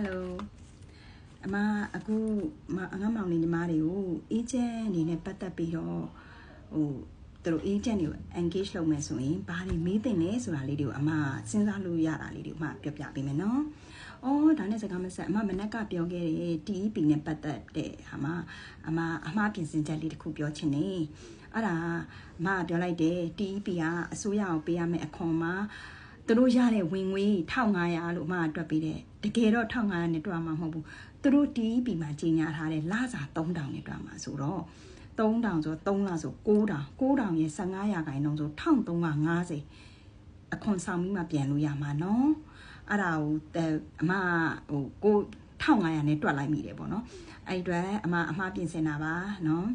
Hello အမအခုမအငါမောင်နေညီမတွေကို agent အနေနဲ့ပတ်သက်ပြီးတော့ဟိုသူတို့ agent တွေကို engage လုပ်မယ်ဆိုရင်ဘာတွေမေးသင့်လဲဆိုတာလေးတွေကိုအမစဉ်းစားလို့ရတာလေးတွေကိုအမပြောပြပေးမယ်နော်။အော်ဒါနဲ့စကားမဆက်အမမနက်ကပြောခဲ့တဲ့ TEP နဲ့ပတ်သက်တဲ့ဟာမှာအမအမှားပြင်ဆင်ချက်လေးတစ်ခုပြောချင်နေ။အဲ့ဒါအမပြောလိုက်တယ် TEP ကအစိုးရအောင်ပေးရမယ့်အခွန်မှာ သူတို့ရတဲ့ဝင်ငွေ1500လို့အမတွက်ပေးတယ်တကယ်တော့1500နဲ့တွက်မှာမဟုတ်ဘူးသူတို့ TEP မှာကြီးညာထားတဲ့လစာ3000နဲ့တွက်မှာဆိုတော့3000ဆို3လဆို9000 9000ရဲ့15ရာခိုင်နှုန်းဆို1350အခွန်ဆောင်ပြီးမှပြန်လို့ရမှာနော်အဲ့ဒါကိုအမဟိုကို1500နဲ့တွက်လိုက်မိတယ်ပေါ့နော်အဲ့အတွက်အမအမပြင်ဆင်တာပါနော်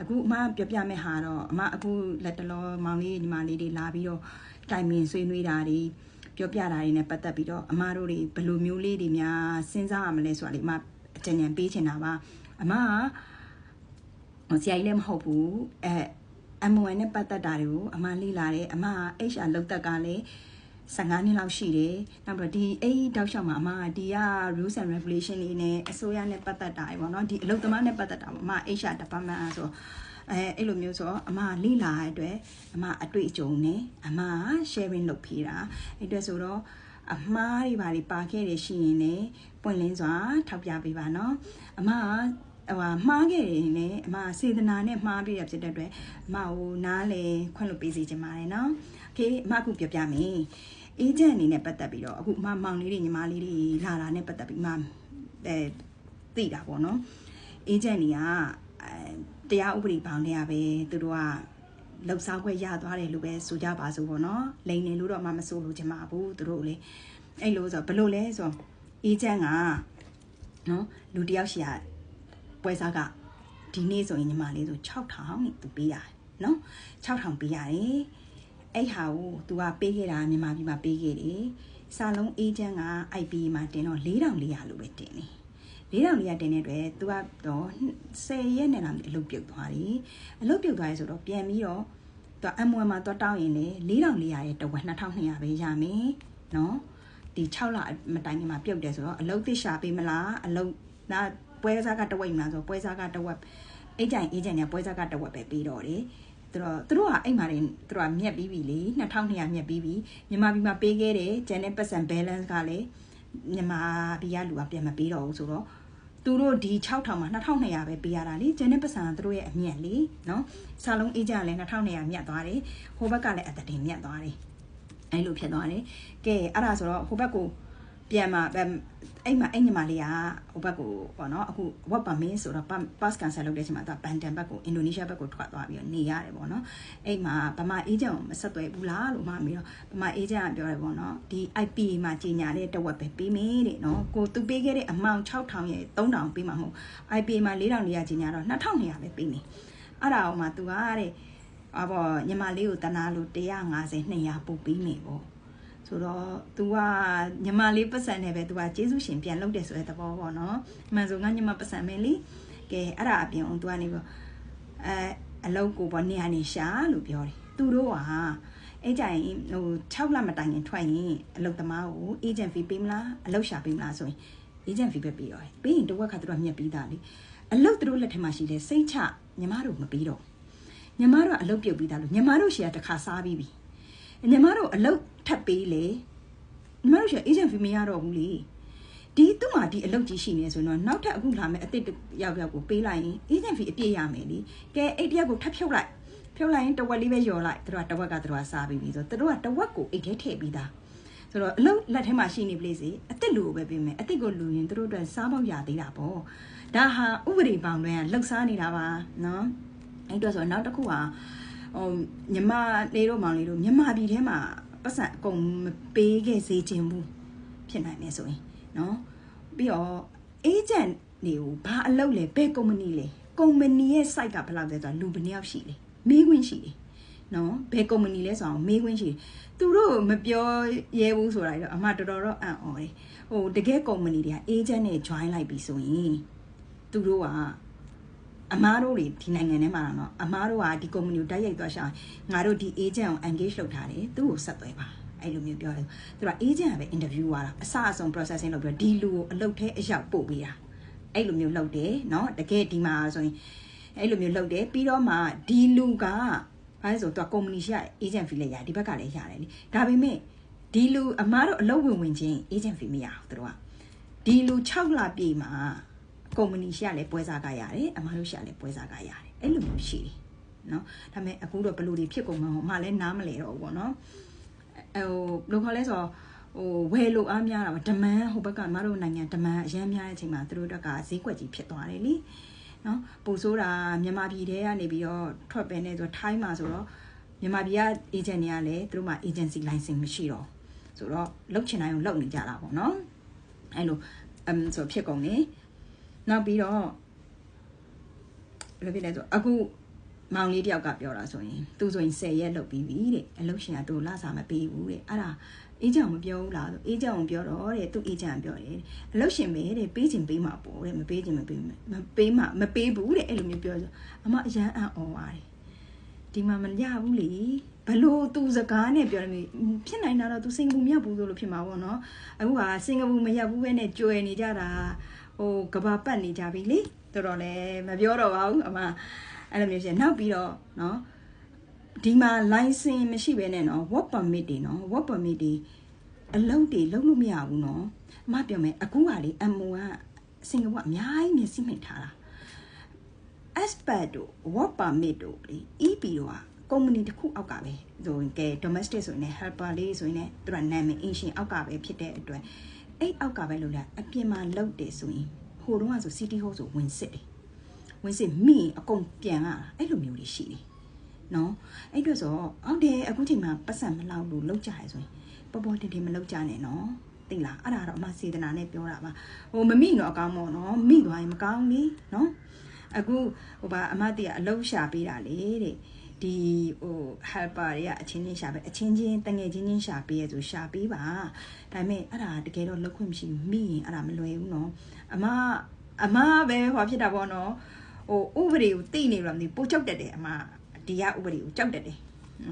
အခုအမပြောပြမယ့်ဟာတော့အမအခုလက်တလောမောင်လေးညီမလေးတွေလာပြီးတော့ တိုင်ပင်ဆွေးနွေးတာတွေပြောပြတာတွေနဲ့ပတ်သက်ပြီးတော့အမတို့တွေဘယ်လိုမျိုးလေးတွေများစဉ်းစားရမလဲဆိုတာလေအမအကြံဉာဏ်ပေးချင်တာပါအမကဆရာကြီးလည်းမဟုတ်ဘူးအဲ M1 နဲ့ပတ်သက်တာတွေကိုအမလေ့လာတယ်အမ HR လောက်သက်ကလည်း15နှစ်လောက်ရှိတယ်။နောက်ပြီးဒီအဲ့ဒီတောက်လျှောက်မှာအမဒီက rules and regulation တွေနဲ့အစိုးရနဲ့ပတ်သက်တာတွေပေါ့နော်ဒီအလုပ်သမားနဲ့ပတ်သက်တာပေါ့အမ HR department ဆိုတော့ အဲအဲ့လိုမျိုးဆိုတော့အမလိလာတဲ့အတွက်အမအတွေ့အကြုံနဲ့အမ sharing လုပ်ဖေးတာအဲ့အတွက်ဆိုတော့အမှားတွေပါတွေပါခဲ့တယ်ရှိရင်လည်းပွင့်လင်းစွာထောက်ပြပေးပါနော်အမဟိုမှားခဲ့တယ်နဲ့အမစေတနာနဲ့မှားပြရဖြစ်တဲ့အတွက်အမဟိုနားလေခွင့်လို့ပေးစီချင်ပါတယ်နော်โอเคအမအခုပြောပြမယ်အေဂျင့်အနေနဲ့ပတ်သက်ပြီးတော့အခုအမမောင်လေးတွေညီမလေးတွေလာတာနဲ့ပတ်သက်ပြီးအမအဲသိတာပေါ့နော်အေဂျင့်တွေကအဲ တရားဥပဒေဘောင်တွေကပဲသူတို့ကလှုပ်ရှားခွင့်ရသွားတယ်လို့ပဲဆိုကြပါစို့ပေါ့နော်လိန်နေလို့တော့မှမဆိုလို့ချင်ပါဘူးသူတို့လေအဲ့လိုဆိုဘလို့လဲဆိုအေဂျင့်ကနော်လူတယောက်ရှိရပွဲစားကဒီနေ့ဆိုရင်ညီမလေးဆို6000နဲ့သူပေးရတယ်နော်6000ပေးရတယ်အဲ့ဟာကို तू ကပေးခဲ့တာမြန်မာပြည်မှာပေးခဲ့တယ်စာလုံးအေဂျင့်က IP မှာတင်တော့4400လို့ပဲတင်တယ် 4400တင်တဲ့အတွက်သူကတော့10ရက်နဲ့လာအလုပ်ပြုတ်သွားတယ်အလုပ်ပြုတ်သွားရဲဆိုတော့ပြန်ပြီးတော့သူ M1 မှာတော့တောင်းရင်လေ4400ရဲ့တဝက်2200ပဲရမယ်နော်ဒီ6လမတိုင်ခင်မှာပြုတ်တယ်ဆိုတော့အလုပ်သစ်ရှာပေးမလားအလုပ်ဒါပွဲစားကတဝက်မလားဆိုပွဲစားကတဝက်အိတ်ကြိုင်အေဂျင့်ကပွဲစားကတဝက်ပဲပေးတော့တယ်သူတို့သူတို့ကအိမ်မှာနေသူတို့ကမြက်ပြီးပြီလေ2200မြက်ပြီးပြီမြန်မာပြည်မှာပေးခဲ့တယ်ဂျန်နဲ့ပတ်စံ balance ကလည်းမြန်မာပြည်ကလူကပြန်မပေးတော့ဘူးဆိုတော့ သူတို့ဒီ6000မှာ2200ပဲပေးရတာလေဂျန်နဲ့ပတ်စံကသူတို့ရဲ့အမြက်လေနော်စာလုံးအေးကြလည်း2200မြတ်သွားတယ်ဟိုဘက်ကလည်းအတတင်မြတ်သွားတယ်အဲ့လိုဖြစ်သွားတယ်ကဲအဲ့ဒါဆိုတော့ဟိုဘက်ကို ပြန်มาအဲ့မှာအဲ့ညီမလေးကဟိုဘက်ကိုပေါ့နော်အခု work permit ဆိုတော့ pass cancel လုပ်တဲ့အချိန်မှာသူကဘန်တန်ဘက်ကိုအင်ဒိုနီးရှားဘက်ကိုထွက်သွားပြီးတော့နေရတယ်ပေါ့နော်အဲ့မှာဗမာ agent ကိုမဆက်သွယ်ဘူးလားလို့မှပြီးတော့ဗမာ agent ကပြောတယ်ပေါ့နော်ဒီ IP မှာကြီးညာတဲ့တဝက်ပဲပေးမေးတဲ့နော်ကိုသူပေးခဲ့တဲ့ amount 6000ရဲ့3000ပေးမှာမဟုတ် IP မှာ4400ကြီးညာတော့2200ပဲပေးမေးအဲ့ဒါအောင်မှသူကတဲ့အဘောညီမလေးကိုတနာလို့150 200ပို့ပေးမေပေါ့ ဆိုတော့ तू ကညီမလေးပတ်စံနဲ့ပဲ तू ကကျေးဇူးရှင်ပြန်လုပ်တယ်ဆိုတဲ့သဘောပေါ့နော်မှန်ဆိုငါညီမပတ်စံမယ်လေကဲအဲ့ဒါအပြင်အောင် तू ကနေပေါ့အဲအလုပ်ကိုပေါ့နေရာနေရှာလို့ပြောတယ်သူတို့ကအဲ့ကြရင်ဟို6လမတိုင်ခင်ထွက်ရင်အလုပ်သမားကို agent fee ပေးမလားအလုပ်ရှာပေးမလားဆိုရင် agent fee ပဲပေးရောပေးရင်တစ်ဝက်ခါသူတို့ကမြက်ပြီးသားလေအလုပ်သူတို့လက်ထက်မှာရှိတယ်စိတ်ချညီမတို့မပေးတော့ညီမတို့ကအလုပ်ပြုတ်ပြီးသားလို့ညီမတို့ရှီကတစ်ခါစားပြီးပြီ ညီမတို့အလုပ်ထပ်ပေးလေညီမတို့ရှီ agent fee မရတော့ဘူးလေဒီသူ့မှာဒီအလုပ်ကြီးရှိနေဆိုတော့နောက်ထပ်အခုလာမယ့်အစ်စ်ရောက်ရောက်ကိုပေးလိုက်ရင် agent fee အပြည့်ရမယ်လေကဲအဲ့တရက်ကိုထပ်ဖြုတ်လိုက်ဖြုတ်လိုက်ရင်တဝက်လေးပဲယော်လိုက်သူတို့ကတဝက်ကသူတို့ကစားပြီးပြီဆိုသူတို့ကတဝက်ကိုအိတ်ထဲထည့်ပြီးသားဆိုတော့အလုပ်လက်ထဲမှာရှိနေပလေစီအစ်စ်လူကိုပဲပေးမယ်အစ်စ်ကိုလူရင်သူတို့အတွက်စားပေါက်ရသေးတာပေါ့ဒါဟာဥပဒေပေါင်းတွင်ကလှုပ်ရှားနေတာပါနော်အဲ့တော့ဆိုနောက်တစ်ခုဟာ ဟိုမြမလေးတို့မောင်လေးတို့မြန်မာပြည်ထဲမှာပတ်စံအကုန်မပေးခဲ့စေချင်ဘူးဖြစ်နိုင်မယ်ဆိုရင်နော်ပြီးတော့ agent တွေကိုဘာအလုပ်လဲဘယ်ကုမ္ပဏီလဲကုမ္ပဏီရဲ့ site ကဘယ်လောက်လဲဆိုတာလူဘယ်နှယောက်ရှိလဲမေးခွင့်ရှိတယ်နော်ဘယ်ကုမ္ပဏီလဲဆိုအောင်မေးခွင့်ရှိတယ်သူတို့မပြောရဲဘူးဆိုတာတော့အမတော်တော်တော့အံ့ဩတယ်ဟိုတကယ်ကုမ္ပဏီတွေက agent နဲ့ join လိုက်ပြီဆိုရင်သူတို့က အမားတို့တွေဒီနိုင်ငံထဲမှာတော့အမားတို့ကဒီ company ကိုတိုက်ရိုက်သွားရှာငါတို့ဒီ agent ကို engage လုပ်ထားတယ်သူ့ကိုဆက်သွယ်ပါ အဲ့လိုမျိုးပြောတယ်သူက agent ကပဲ interview သွားတာအစအဆုံး processing လုပ်ပြီးဒီလူကိုအလုပ်ထဲအရောက်ပို့ပေးတာအဲ့လိုမျိုးလုပ်တယ်เนาะတကယ်ဒီမှာဆိုရင်အဲ့လိုမျိုးလုပ်တယ်ပြီးတော့မှဒီလူကဘာလဲဆိုတော့ company ရှိရ agent fee လည်းရတယ်ဒီဘက်ကလည်းရတယ်လေဒါပေမဲ့ဒီလူအမားတို့အလုပ်ဝင်ဝင်ချင်း agent fee မရဘူးသူတို့ကဒီလူ6လပြည့်မှာ ကုမ္ပဏီရှိရလဲပွဲစားကရတယ်အမားတို့ရှိရလဲပွဲစားကရတယ်အဲ့လိုမျိုးရှိတယ်နော်ဒါပေမဲ့အခုတော့ဘလို့တွေဖြစ်ကုန်မှာဟိုမှလည်းနားမလဲတော့ဘူးပေါ့နော်ဟိုဘလို့ခေါ်လဲဆိုတော့ဟိုဝယ်လို့အားများတာပါဒမန်ဟိုဘက်ကမတို့နိုင်ငံဒမန်အရန်များတဲ့အချိန်မှာသူတို့တက်ကဈေးကွက်ကြီးဖြစ်သွားတယ်လीနော်ပူဆိုးတာမြန်မာပြည်ထဲကနေပြီးတော့ထွက်ပဲနေဆိုထိုင်းမှာဆိုတော့မြန်မာပြည်က agent တွေကလည်းသူတို့မှာ agency license မရှိတော့ဆိုတော့လုတ်ချင်တိုင်းကိုလုတ်နေကြတာပေါ့နော်အဲ့လိုအမ်ဆိုဖြစ်ကုန်နေ နောက်ပြီးတော့ဘယ်လိုဖြစ်လဲဆိုအခုမောင်လေးတယောက်ကပြောတာဆိုရင်သူဆိုရင်10ရက်လုပ်ပြီးပြီတဲ့အလုပ်ရှင်ကသူလာစားမပေးဘူးတဲ့အဲ့ဒါအေးကြောင်မပြောဘူးလားဆိုအေးကြောင်ပြောတော့တဲ့သူအေးကြောင်ပြောတယ်အလုပ်ရှင်ပဲတဲ့ပေးချင်ပေးမှာပေါ့တဲ့မပေးချင်မပေးမပေးမှာမပေးဘူးတဲ့အဲ့လိုမျိုးပြောဆိုအမအရန်အံ့ဩပါတယ်ဒီမှာမရဘူးလေဘလို့သူစကားနဲ့ပြောတယ်ဖြစ်နိုင်တာတော့သူစင်ကာပူမြောက်ဘူးဆိုလို့ဖြစ်မှာပေါ့နော်အခုကစင်ကာပူမရောက်ဘူးပဲနဲ့ကြွယ်နေကြတာ ဟိုကဘာပတ်နေကြပြီလေတော်တော်လည်းမပြောတော့ပါဘူးအမအဲ့လိုမျိုးရှင်နောက်ပြီးတော့เนาะဒီမှာ license မရှိဘဲနဲ့เนาะ work permit တွေเนาะ work permit တွေအလုပ်တွေလုပ်လို့မရဘူးเนาะအမပြောမယ်အခုကလေ MO ကစင်ကာပူအများကြီးမျက်စိမိတ်ထားတာ expert တို့ work permit တို့လေ EP တို့ကကုမ္ပဏီတစ်ခုအောက်ကပဲဆိုရင်ကဲ domestic ဆိုရင်လည်း helper လေးဆိုရင်လည်းသူကနာမည် ancient အောက်ကပဲဖြစ်တဲ့အတွက် အဲ့အောက်ကပဲလို့လားအပြင်မှာလောက်တယ်ဆိုရင်ဟိုတုန်းကဆို city hall ဆိုဝင်စစ်တယ်ဝင်စစ်မိအကုန်ပြန်ရတာအဲ့လိုမျိုးလေးရှိတယ်နော်အဲ့အတွက်ဆိုဟုတ်တယ်အခုချိန်မှာပတ်စံမလောက်လို့လောက်ကြရဆိုရင်ပေါ်ပေါ်တင်တင်မလောက်ကြနဲ့နော်သိလားအဲ့ဒါတော့အမစေတနာနဲ့ပြောတာပါဟိုမမိတော့အကောင်းမို့နော်မိသွားရင်မကောင်းလေနော်အခုဟိုပါအမတီကအလုံးရှာပေးတာလေတဲ့ ဒီဟို helper တွေကအချင်းချင်းရှာပေးအချင်းချင်းတငယ်ချင်းချင်းရှာပေးရဆိုရှာပေးပါဒါပေမဲ့အဲ့ဒါတကယ်တော့လောက်ခွင့်မရှိမိရင်အဲ့ဒါမလွယ်ဘူးနော်အမအမပဲဟောဖြစ်တာပေါ့နော်ဟိုဥပဒေကိုသိနေလို့မသိပိုကြောက်တတ်တယ်အမဒီကဥပဒေကိုကြောက်တတ်တယ်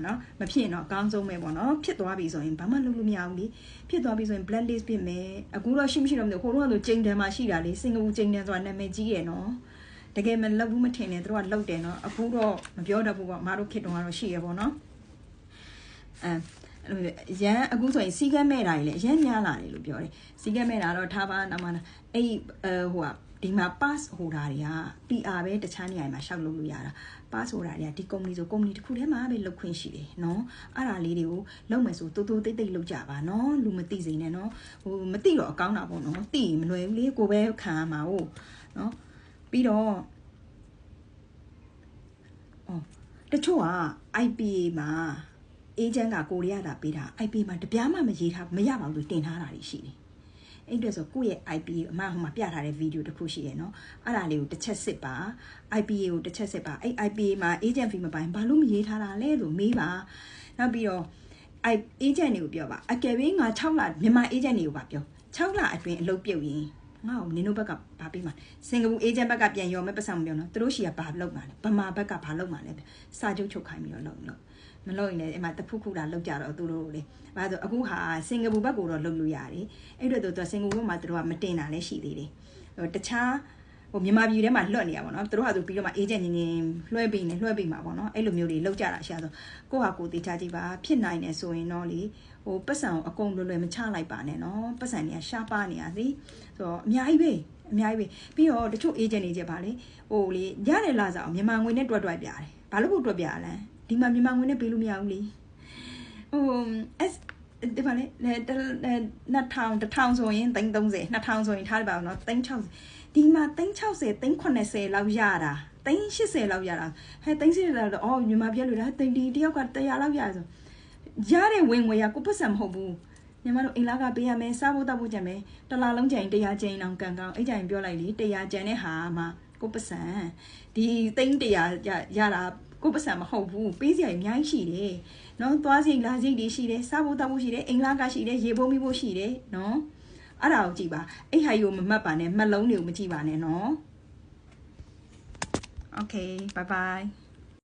နော်မဖြစ်ရင်တော့အကောင်းဆုံးပဲပေါ့နော်ဖြစ်သွားပြီဆိုရင်ဘာမှလုပ်လို့မရဘူးလေဖြစ်သွားပြီဆိုရင် blacklist ဖြစ်မယ်အခုတော့ရှိမရှိတော့မသိဘူးဟိုတုန်းကဆိုချိန်တန်မှာရှိတာလေစင်ကာပူချိန်တန်ဆိုတာနာမည်ကြီးရယ်နော် တကယ်မလောက်ဘူးမထင်နဲ့သူတို့ကလောက်တယ်နော်အခုတော့မပြောတတ်ဘူးပေါ့မတို့ခေတ်တုန်းကတော့ရှိရပေါ့နော်အဲရန်အခုဆိုရင်စီကက်မဲ့တာကြီးလည်းရန်များလာတယ်လို့ပြောတယ်စီကက်မဲ့တာတော့ထားပါနောက်မှအဲ့အဲဟိုကဒီမှာ pass holder တွေက PR ပဲတခြားနေရာမှာရှောက်လုပ်လို့ရတာ pass holder တွေကဒီ company ဆို company တစ်ခုထဲမှာပဲလုပ်ခွင့်ရှိတယ်နော်အဲ့ဒါလေးတွေကိုလုပ်မယ်ဆိုတိုးတိုးတိတ်တိတ်လုပ်ကြပါနော်လူမသိစေနဲ့နော်ဟိုမသိတော့အကောင်းတာပေါ့နော်သိရင်မလွယ်ဘူးလေကိုပဲခံရမှာဟုတ်နော် ပြီးတော့အော်တချို့က IPA မှာ agent ကကိုရီးယားတာပေးတာ IPA မှာတပြားမှမရေးထားမရပါဘူးလို့တင်ထားတာတွေရှိတယ်အဲ့အတွက်ဆိုကိုယ့်ရဲ့ IPA အမဟိုမှာပြထားတဲ့ဗီဒီယိုတစ်ခုရှိတယ်နော်အဲ့ဒါလေးကိုတစ်ချက်စစ်ပါ IPA ကိုတစ်ချက်စစ်ပါအဲ့ IPA မှာ agent fee မပိုင်းဘာလို့မရေးထားတာလဲလို့မေးပါနောက်ပြီးတော့ I agent တွေကိုပြောပါအကယ်၍ငါ6လမြန်မာ agent တွေကိုပါပြော6လအတွင်းအလုပ်ပြုတ်ရင် ငါ့ကိုနင်တို့ဘက်ကဘာပေးမှာစင်ကာပူ agent ဘက်ကပြန်ရောမဲ့ပတ်စံမပြောနော်သူတို့ရှီကဘာလုပ်မှာလဲဗမာဘက်ကဘာလုပ်မှာလဲစာချုပ်ချုပ်ခိုင်းပြီးတော့လုပ်လို့မလုပ်ရင်လည်းအမှတဖုခုတာလောက်ကြတော့သူတို့လေ။ဘာလို့အခုဟာစင်ကာပူဘက်ကိုတော့လုပ်လို့ရတယ်။အဲ့တော့သူကစင်ကာပူဘက်မှာသူတို့ကမတင်တာလည်းရှိသေးတယ်။ဟိုတခြား ဟိုမြန်မာပြည်ထဲမှာလွတ်နေရပါတော့။သူတို့ဟာသူပြီးတော့မှအေဂျင့်ချင်းချင်းလွှဲပေးနေလွှဲပေးမှာပေါ့နော်။အဲ့လိုမျိုးတွေလောက်ကြတာရှာဆိုကိုဟာကိုတေချာကြည့်ပါဖြစ်နိုင်တယ်ဆိုရင်တော့လေဟိုပတ်စံကိုအကုန်လွယ်လွယ်မချလိုက်ပါနဲ့နော်။ပတ်စံတွေကရှားပါနေရစီ။ဆိုတော့အများကြီးပဲအများကြီးပဲပြီးတော့တချို့အေဂျင့်တွေကြပါလေဟိုလေရတယ်လာစားအောင်မြန်မာငွေနဲ့တွက်တွက်ပြရတယ်။ဘာလို့ဖို့တွက်ပြရလဲ။ဒီမှာမြန်မာငွေနဲ့ပေးလို့မရဘူးလေဟို S ဒီပါလေ2000 1000ဆိုရင်330 2000ဆိုရင်ထားပါအောင်နော်360ဒီမှာ360 380လောက်ရတာ380လောက်ရတာဟဲ့380လောက်တော့အော်မြန်မာပြက်လို့လားတင်ဒီတယောက်က100လောက်ရဆိုရတဲ့ဝင်ငွေရကိုပတ်စံမဟုတ်ဘူးညီမတို့အိမ်လာကပေးရမယ်စားဖို့တောက်ဖို့ကြံမယ်တလားလုံးကြင်တရားကျင်းအောင်ကန်ကောင်းအဲ့ကြင်ပြောလိုက်လေတရားကျန်တဲ့ဟာမှကိုပတ်စံဒီသိန်းတရားရတာကိုပတ်စံမဟုတ်ဘူးပေးစရာအများကြီးရှိတယ် နော်သွားစိတ်လာစိတ်တွေရှိတယ်စားဖို့တောက်ဖို့ရှိတယ်အိမ်လာကရှိတယ်ရေပုံးမိဖို့ရှိတယ်နော်အဲ့ဒါကိုကြည့်ပါအဲ့ဟာယူမမှတ်ပါနဲ့မှတ်လုံးတွေကိုမကြည့်ပါနဲ့နော် Okay bye bye